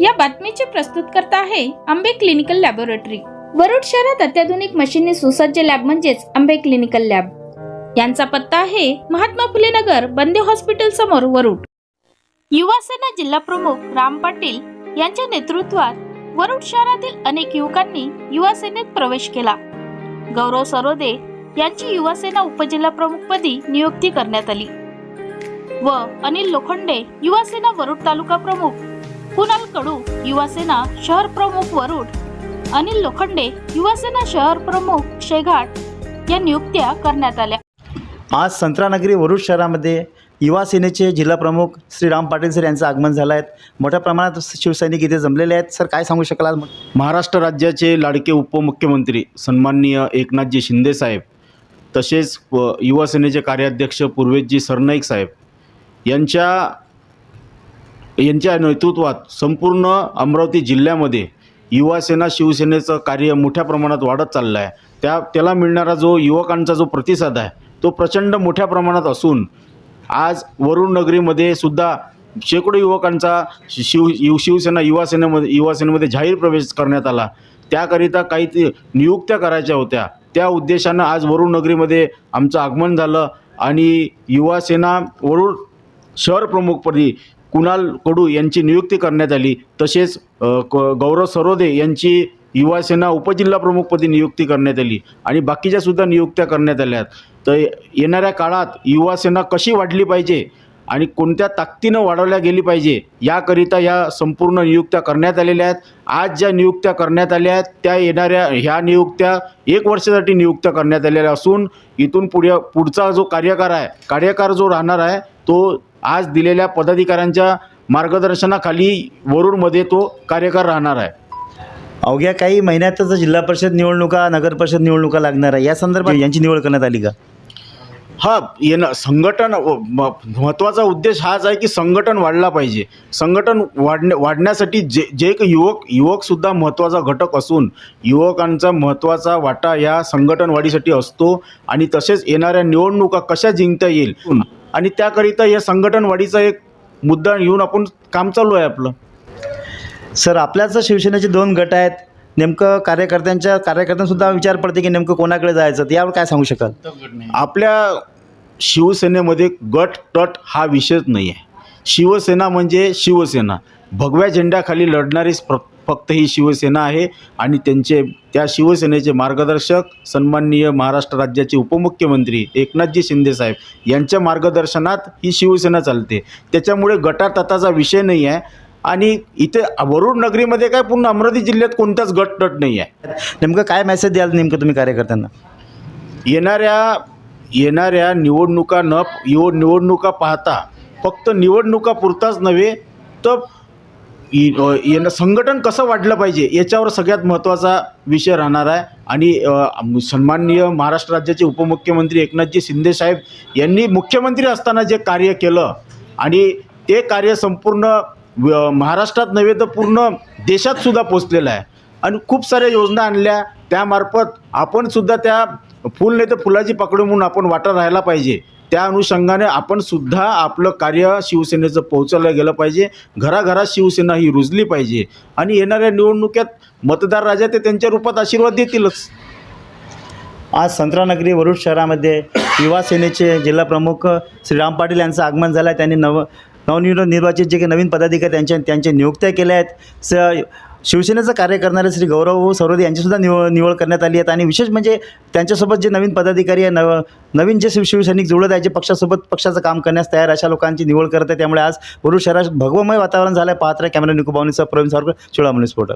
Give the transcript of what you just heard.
या बातमीचे प्रस्तुतकर्ता आहे आंबे क्लिनिकल लॅबोरेटरी. वरुड शहरात अत्याधुनिक मशीनने सुसज्ज लॅब म्हणजेच आंबे क्लिनिकल लॅब. यांचा पत्ता आहे महात्मा फुले नगर बंदे हॉस्पिटल समोर वरुड. युवा सेना जिल्हा प्रमुख राम पाटील यांच्या नेतृत्वात वरुड शहरातील अनेक युवकांनी युवा सेनेत प्रवेश केला. गौरव सरोदे यांची युवा सेना उपजिल्हा प्रमुखपदी नियुक्ती करण्यात आली. व अनिल लोखंडे युवा सेना वरुड तालुका प्रमुख कुणाल कडू युवा सेना शहर प्रमुख वरुड अनिल लोखंडे युवा सेना शहर प्रमुख शेघाट या नियुक्त्या करण्यात आल्या. आज संत्रानगरी वरुड शहरामध्ये युवा सेनेचे जिल्हा प्रमुख श्री राम पाटील सर यांचं आगमन झालं आहे. मोठ्या प्रमाणात शिवसैनिक इथे जमलेले आहेत. सर काय सांगू शकाल? महाराष्ट्र राज्याचे लाडके उपमुख्यमंत्री सन्माननीय एकनाथजी शिंदेसाहेब तसेच व युवा सेनेचे कार्याध्यक्ष पूर्वेशजी सरनाईक साहेब यांच्या यांच्या नेतृत्वात संपूर्ण अमरावती जिल्ह्यामध्ये युवासेना शिवसेनेचं कार्य मोठ्या प्रमाणात वाढत चाललं आहे. त्या त्याला मिळणारा जो युवकांचा जो प्रतिसाद आहे तो प्रचंड मोठ्या प्रमाणात असून आज वरुण नगरीमध्ये सुद्धा शेकडो युवकांचा शिव यु शिवसेना युवासेनेमध्ये युवासेनेमध्ये जाहीर प्रवेश करण्यात आला. त्याकरिता काही ते नियुक्त्या करायच्या होत्या. त्या उद्देशानं आज वरुण नगरीमध्ये आमचं आगमन झालं आणि युवासेना वरुण वरुड शहर प्रमुखपदी कुणाल कडू यांची नियुक्ती करण्यात आली. तसेच गौरव सरोदे यांची युवासेना उपजिल्हाप्रमुखपदी उपजिल्हा प्रमुखपदी नियुक्ती करण्यात आली आणि बाकीच्या सुद्धा नियुक्त्या करण्यात आल्या. तर येणाऱ्या काळात युवासेना कशी वाढली पाहिजे आणि कोणत्या ताकदीनं वाढवल्या गेली पाहिजे याकरिता या संपूर्ण नियुक्त्या करण्यात आलेल्या आहेत. आज ज्या नियुक्त्या करण्यात आल्या आहेत त्या येणाऱ्या ह्या नियुक्त्या एक वर्षासाठी नियुक्त्या करण्यात आलेल्या असून इथून पुढे पुढचा जो कार्यकार आहे कार्यकार जो राहणार आहे तो आज दिलेल्या पदाधिकाऱ्यांच्या मार्गदर्शनाखाली वरुडमध्ये तो कार्यकार राहणार आहे. अवघ्या काही महिन्यातच जिल्हा परिषद निवडणुका नगर परिषद निवडणुका लागणार आहे. या संदर्भात यांची निवड करण्यात आली का? हा येणं संघटन महत्त्वाचा उद्देश हाच आहे की संघटन वाढला पाहिजे. संघटन वाढण्या वाढण्यासाठी जे जे काही युवक युवकसुद्धा महत्त्वाचा घटक असून युवकांचा महत्त्वाचा वाटा या संघटन वाढीसाठी असतो आणि तसेच येणाऱ्या निवडणुका कशा जिंकता येईल? आणि त्याकरिता या संघटन वाढीचा एक मुद्दा घेऊन आपण काम चालू आहे आपलं. सर आपल्याच शिवसेनेचे दोन गट आहेत. नेमकं कार्यकर्त्यांच्या कार्यकर्त्यांसुद्धा विचार पडते की नेमकं कोणाकडे जायचं यावर काय सांगू शकाल? आपल्या शिवसेनेमध्ये गट तट हा विषयच नाही आहे शिवसेना म्हणजे शिवसेना. भगव्या झेंड्याखाली लढणारीच प्र फक्त ही शिवसेना आहे आणि त्यांचे त्या शिवसेनेचे मार्गदर्शक सन्माननीय महाराष्ट्र राज्याचे उपमुख्यमंत्री एकनाथजी शिंदेसाहेब यांच्या मार्गदर्शनात ही शिवसेना चालते. त्याच्यामुळे गटातटाचा विषय नाही आहे. आणि इथे वरुड नगरीमध्ये काय पूर्ण अमरावती जिल्ह्यात कोणताच गट तट नाही आहे. नेमकं काय मेसेज द्याल नेमकं तुम्ही कार्यकर्त्यांना? येणाऱ्या येणाऱ्या निवडणुका न निवडणुका पाहता फक्त निवडणुका पुरताच नव्हे तर यांना संघटन कसं वाढलं पाहिजे याच्यावर सगळ्यात महत्त्वाचा विषय राहणार आहे. आणि सन्माननीय महाराष्ट्र राज्याचे उपमुख्यमंत्री एकनाथजी शिंदेसाहेब यांनी मुख्यमंत्री असताना जे कार्य केलं आणि ते कार्य संपूर्ण महाराष्ट्रात नव्हे तर पूर्ण देशातसुद्धा पोचलेलं आहे. आणि खूप साऱ्या योजना आणल्या. त्यामार्फत आपणसुद्धा त्या फुल नाही तर फुलाची पकडी म्हणून आपण वाटा राहायला पाहिजे. त्या अनुषंगाने आपण सुद्धा आपलं कार्य शिवसेनेचं पोहोचवलं गेलं पाहिजे. घराघरात शिवसेना ही रुजली पाहिजे. आणि येणाऱ्या निवडणुक्यात मतदार राजा ते त्यांच्या रूपात आशीर्वाद देतीलच. आज संत्रानगरी वरुड शहरामध्ये युवा सेनेचे श्रीराम पाटील यांचं आगमन झालं आहे त्यांनी नव नवनिर्व निर्वाचित जे काही नवीन पदाधिकारी त्यांच्या त्यांच्या नियुक्त्या केल्या आहेत. स शिवसेनेचं कार्य करणारे श्री गौरव सरोदे यांचीसुद्धा निवड निवड करण्यात आली आहेत आणि विशेष म्हणजे त्यांच्यासोबत जे नवीन पदाधिकारी आहे नव नवीन जे शिव शिवसैनिक जुळत आहे जे पक्षासोबत पक्षाचं काम करण्यास तयार अशा लोकांची निवड करत आहे. त्यामुळे आज वरुड शहरात भगवमय वातावरण झालं आहे पात्र कॅमेरा निकुबावणीचा प्रवीण सावरकर चुळामणी स्फोटक